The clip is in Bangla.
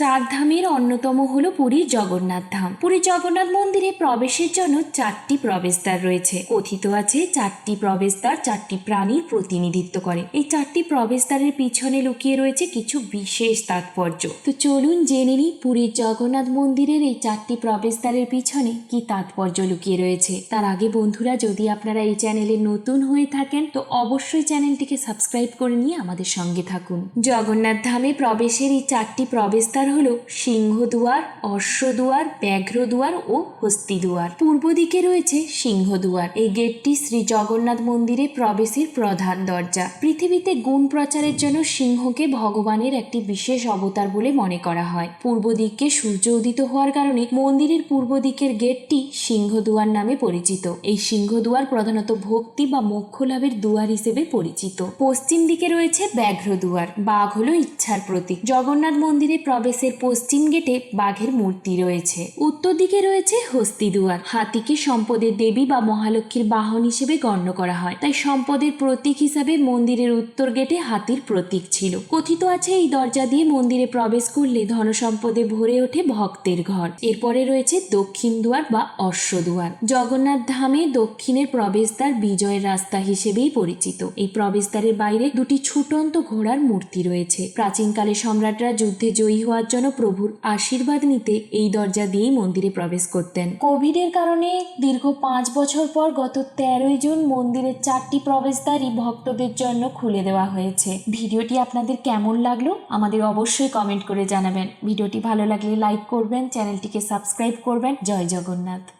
চার ধামের অন্যতম হল পুরীর জগন্নাথ ধাম। পুরীর জগন্নাথ মন্দিরে প্রবেশের জন্য চারটি প্রবেশদ্বার রয়েছে। কথিত আছে, চারটি প্রবেশদ্বার চারটি প্রাণীর প্রতিনিধিত্ব করে। এই চারটি প্রবেশদ্বারের পিছনে লুকিয়ে রয়েছে কিছু বিশেষ তাৎপর্য। তো চলুন জেনে নিই পুরীর জগন্নাথ মন্দিরের এই চারটি প্রবেশদ্বারের পিছনে কি তাৎপর্য লুকিয়ে রয়েছে। তার আগে বন্ধুরা, যদি আপনারা এই চ্যানেলে নতুন হয়ে থাকেন, তো অবশ্যই চ্যানেলটিকে সাবস্ক্রাইব করে নিয়ে আমাদের সঙ্গে থাকুন। জগন্নাথ ধামে প্রবেশের এই চারটি প্রবেশদ্বার হলো সিংহদুয়ার, অশ্বদুয়ার, ব্যাঘ্রদুয়ার ও হস্তিদুয়ার। পূর্ব দিকে রয়েছে সিংহদুয়ার। এই গেটটি শ্রী জগন্নাথ মন্দিরে প্রবেশের প্রধান দরজা। পৃথিবীতে গুণ প্রচারের জন্য সিংহকে ভগবানের একটি বিশেষ অবতার বলে মনে করা হয়। পূর্ব দিকে সূর্য উদিত হওয়ার কারণে মন্দিরের পূর্ব দিকের গেটটি সিংহদুয়ার নামে পরিচিত। এই সিংহদুয়ার প্রধানত ভক্তি বা মোক্ষ লাভের দুয়ার হিসেবে পরিচিত। পশ্চিম দিকে রয়েছে ব্যাঘ্র দুয়ার বাঘ হলো ইচ্ছার প্রতীক। জগন্নাথ মন্দিরে প্রবেশের পশ্চিম গেটে বাঘের মূর্তি রয়েছে। উত্তর দিকে রয়েছে হস্তি দুয়ার। হাতিকে সম্পদের দেবী বা মহালক্ষ্মীর বাহন হিসেবে গণ্য করা হয়। তাই সম্পদের প্রতীক হিসাবে মন্দিরের উত্তর গেটে হাতির প্রতীক ছিল। কথিত আছে, এই দরজা দিয়ে মন্দিরে প্রবেশ করলে ধনসম্পদে ভরে ওঠে ভক্তের ঘর। এরপরে রয়েছে দক্ষিণ দুয়ার বা অশ্ব দুয়ার। জগন্নাথ ধামে দক্ষিণের প্রবেশদ্বার বিজয়ের রাস্তা হিসেবেই পরিচিত। এই প্রবেশদ্বারের বাইরে দুটি ছুটন্ত ঘোড়ার মূর্তি রয়েছে। প্রাচীনকালে সম্রাটরা যুদ্ধে জয়ী জন্য প্রভুর আশীর্বাদ নিতে এই দরজা দিয়েই মন্দিরে প্রবেশ করতেন। কোভিডের কারণে দীর্ঘ পাঁচ বছর পর গত তেরোই জুন মন্দিরের চারটি প্রবেশদ্বারই ভক্তদের জন্য খুলে দেওয়া হয়েছে। ভিডিওটি আপনাদের কেমন লাগল আমাদের অবশ্যই কমেন্ট করে জানাবেন। ভিডিওটি ভালো লাগলে লাইক করবেন, চ্যানেলটিকে সাবস্ক্রাইব করবেন। জয় জগন্নাথ।